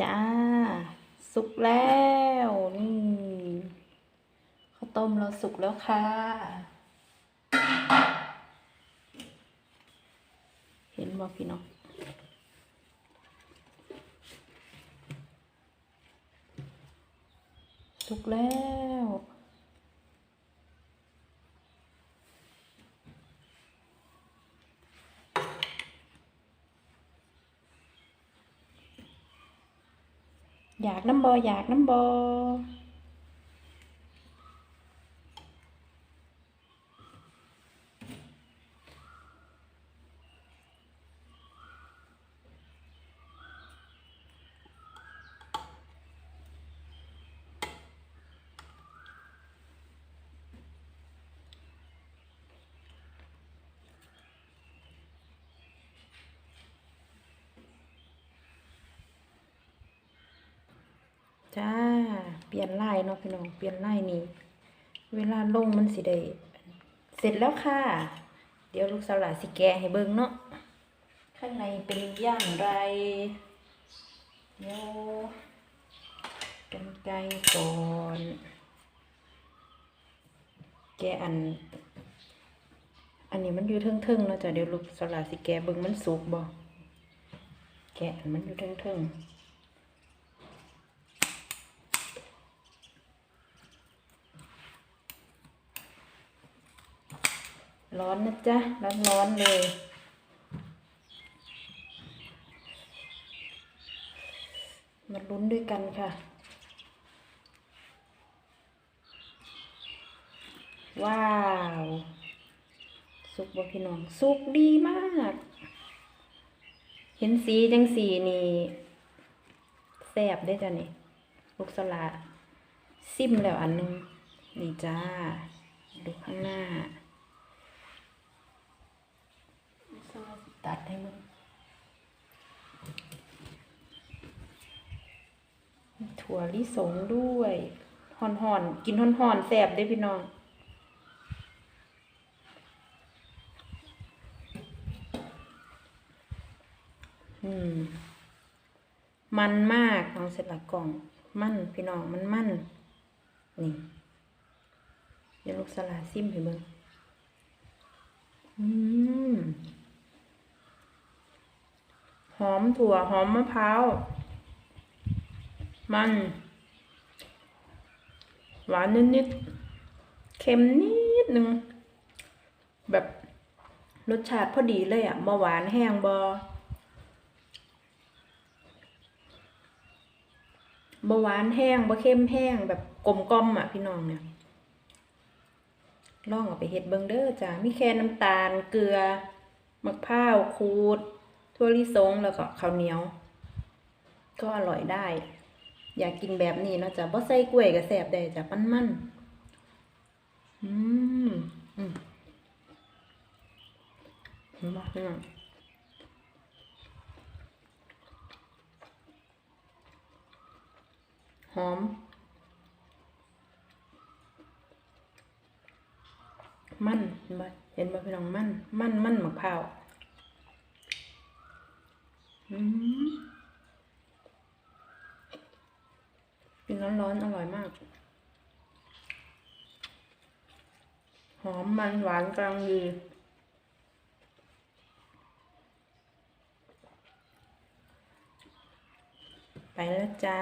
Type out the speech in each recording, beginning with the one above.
จ้า สุกแล้วนี่ข้าวต้มเราสุกแล้วค่ะ เห็นบ่พี่น้องสุกแล้ว อยากน้ำบออยากน้ำบอ จ้า เปลี่ยนไล่เนาะพี่น้อง เปลี่ยนไล่นี่เวลาลงมันสิได้ เสร็จแล้วค่ะ เดี๋ยวลูกสาวหลาสิแกให้เบิ่งเนาะ ข้างในเป็นอย่างไรเดี๋ยวกันไกลก่อน แกอัน อันนี้มันอยู่เทิงๆเนาะจ้ะเดี๋ยวลูกสาวหลาสิแกเบิ่งมันสุกบ่แกอันมันอยู่เทิงๆ ร้อนนะจ๊ะ ร้อนร้อนๆเลย มาลุ้นด้วยกันค่ะ ว้าว สุกบ่พี่น้อง สุกดีมาก เห็นสีจังสีนี่แซ่บได้จ้ะนี่ลูกสลาซิมแล้วอันนึง นี่จ้า ดูข้างหน้า ตัดให้มึงถั่วลิสงด้วยห่อนห่อนกินห่อนห่อนแสบได้พี่น้องอืมมันมากเอาเสร็จละกล่อง มันพี่น้องมันมันนี่เดี๋ยวลูกสลาซิมให้เบิ่งอืม หอ มถั่วหอมมะพร้าว มัน หวานนิดๆเค็มนิดนึง แบบรสชาติพอดีเลยอะบ่หวานแห้งบ่บ่หวานแห้งบ่เค็มแห้งแบบกลมกล่อมอะพี่น้องเนี่ยลองเอาไปเฮ็ดเบิงเด้อจ้ามีแค่น้ำตาลเกลือมะพร้าวขูด ถั่วลิสงแล้วก็ข้าวเหนียว ก็อร่อยได้ อยากกินแบบนี้นะจ๊ะบ่ใส่กล้วยก็แซ่บได้จ้ะมันมันอืมอืมเห็นบ่พี่น้องหอม มันเห็นบ่เห็นบ่พี่น้องมัน มันมันมะพร้าว กินร้อนๆอร่อยมาก หอมมันหวานกลางดีไปแล้วจ้า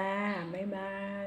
บ๊ายบาย